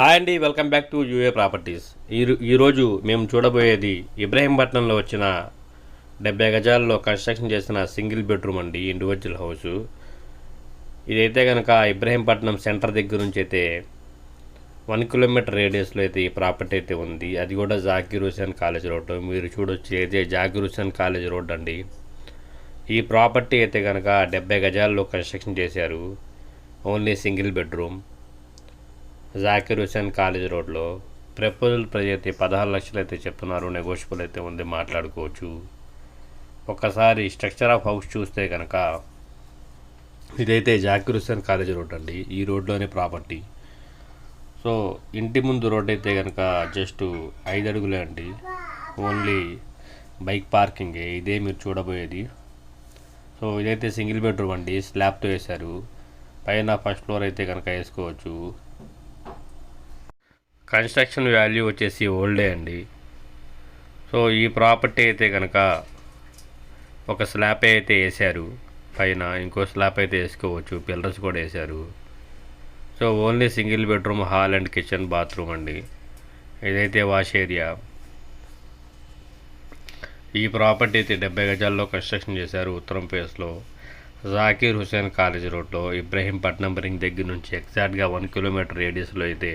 Hi అండి welcome back to UA properties. ఈ ఈరోజు మేము చూడబోయేది ఇబ్రహీంపట్నంలో వచ్చిన డెబ్బై గజాల్లో కన్స్ట్రక్షన్ చేసిన సింగిల్ బెడ్రూమ్ అండి ఇండివిజువల్ హౌస్. ఇదైతే కనుక ఇబ్రహీంపట్నం సెంటర్ దగ్గర నుంచి అయితే వన్ కిలోమీటర్ రేడియస్లో అయితే ఈ ప్రాపర్టీ అయితే ఉంది. అది కూడా జాకీర్ హుసేన్ కాలేజ్ రోడ్ మీరు చూడొచ్చు అయితే జాకీర్ హుసేన్ కాలేజ్ రోడ్ అండి. ఈ ప్రాపర్టీ అయితే కనుక డెబ్బై గజాల్లో కన్స్ట్రక్షన్ చేశారు. Only single bedroom. Zakir Hussain college రోడ్లో ప్రపోజల్ ప్రైజ్ అయితే పదహారు లక్షలు అయితే చెప్తున్నారు నెగోషియబుల్ అయితే ఉంది మాట్లాడుకోవచ్చు. ఒక్కసారి స్ట్రక్చర్ ఆఫ్ హౌస్ చూస్తే కనుక ఇదైతే జాకిర్ హుసేన్ కాలేజ్ రోడ్ అండి ఈ రోడ్లోనే ప్రాపర్టీ. సో ఇంటి ముందు రోడ్ అయితే కనుక జస్ట్ ఐదు అడుగులే అండి. ఓన్లీ బైక్ పార్కింగే ఇదే మీరు చూడబోయేది. సో ఇదైతే సింగిల్ బెడ్రూమ్ అండి స్లాబ్తో వేశారు. పైన ఫస్ట్ ఫ్లోర్ అయితే కనుక వేసుకోవచ్చు. కన్స్ట్రక్షన్ వాల్యూ వచ్చేసి ఓల్డే అండి. సో ఈ ప్రాపర్టీ అయితే కనుక ఒక స్లాబ్ అయితే వేశారు. పైన ఇంకో స్లాబ్ అయితే వేసుకోవచ్చు. పిల్లర్స్ కూడా వేశారు. So only single bedroom hall and kitchen bathroom అండి. ఇదైతే వాష్ ఏరియా. ఈ ప్రాపర్టీ అయితే డెబ్బై గజాల్లో కన్స్ట్రక్షన్ చేశారు ఉత్తరం ప్లేస్లో జాకీర్ హుసేన్ కాలేజ్ రోడ్లో ఇబ్రహీంపట్నం రింగ్ దగ్గర నుంచి ఎగ్జాక్ట్గా వన్ కిలోమీటర్ రేడియస్లో అయితే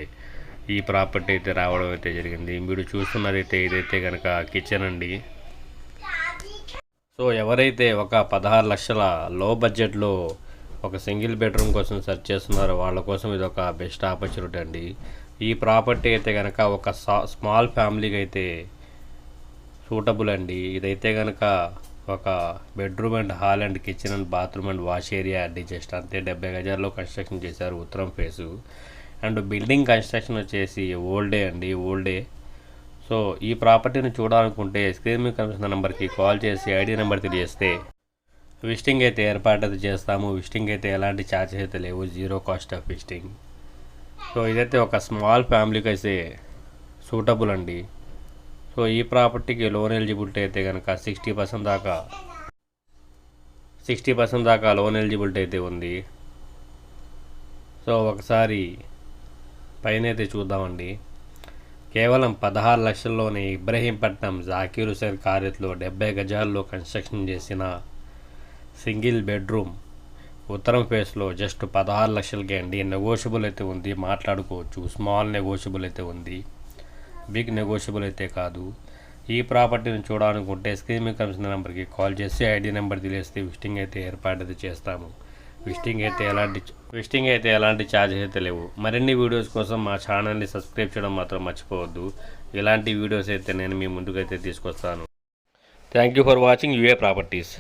ఈ ప్రాపర్టీ అయితే రావడం అయితే జరిగింది. మీరు చూస్తున్నదైతే ఇదైతే కనుక కిచెన్ అండి. సో ఎవరైతే ఒక పదహారు లక్షల లో బడ్జెట్లో ఒక సింగిల్ బెడ్రూమ్ కోసం సెర్చ్ చేస్తున్నారో వాళ్ళ కోసం ఇది ఒక బెస్ట్ ఆపర్చునిటీ అండి. ఈ ప్రాపర్టీ అయితే కనుక ఒక స్మాల్ ఫ్యామిలీకి అయితే సూటబుల్ అండి. ఇదైతే కనుక ఒక bedroom and hall and kitchen and bathroom and wash area అండి. జస్ట్ అంతే. డెబ్బై గజాల్లో కన్స్ట్రక్షన్ చేశారు ఉత్తరం ఫేసు. అండ్ బిల్డింగ్ కన్స్ట్రక్షన్ వచ్చేసి ఓల్డే అండి ఓల్డే సో ఈ ప్రాపర్టీని చూడాలనుకుంటే స్క్రీన్ మీద కనిపిస్తున్న నెంబర్కి కాల్ చేసి ఐడి నెంబర్ తెలియజేస్తే విజిటింగ్ అయితే ఏర్పాటు అయితే చేస్తాము. విజిటింగ్ అయితే ఎలాంటి ఛార్జెస్ అయితే లేవు. Zero cost of visiting so ఇదైతే ఒక స్మాల్ ఫ్యామిలీకి అయితే సూటబుల్ అండి. సో ఈ ప్రాపర్టీకి లోన్ ఎలిజిబిలిటీ అయితే కనుక సిక్స్టీ పర్సెంట్ దాకా సిక్స్టీ పర్సెంట్ దాకా లోన్ ఎలిజిబిలిటీ అయితే ఉంది. సో ఒకసారి పైన అయితే చూద్దామండి. కేవలం పదహారు లక్షల్లోనే ఇబ్రహీంపట్నం జాకీర్ హుసేన్ కారెత్లో డెబ్బై గజాల్లో కన్స్ట్రక్షన్ చేసిన సింగిల్ బెడ్రూమ్ ఉత్తరం ఫేస్లో జస్ట్ పదహారు లక్షలకే అండి. నెగోషియబుల్ అయితే ఉంది మాట్లాడుకోవచ్చు. స్మాల్ నెగోషియబుల్ అయితే ఉంది. బిగ్ నెగోషియబుల్ అయితే కాదు. ఈ ప్రాపర్టీని చూడాలనుకుంటే స్క్రీన్ మీద నెంబర్కి కాల్ చేసి ఐడి నెంబర్ తెలియస్తే విజిటింగ్ అయితే ఏర్పాటు అయితే చేస్తాము. విస్టింగ్ అయితే ఎలాంటి విస్టింగ్ అయితే ఎలాంటి ఛార్జెస్ అయితే లేవు. మరిన్ని వీడియోస్ కోసం మా ఛానల్ని సబ్స్క్రైబ్ చేయడం మాత్రం మర్చిపోవద్దు. ఇలాంటి వీడియోస్ అయితే నేను మీ ముందుకైతే తీసుకొస్తాను. Thank you for watching UA properties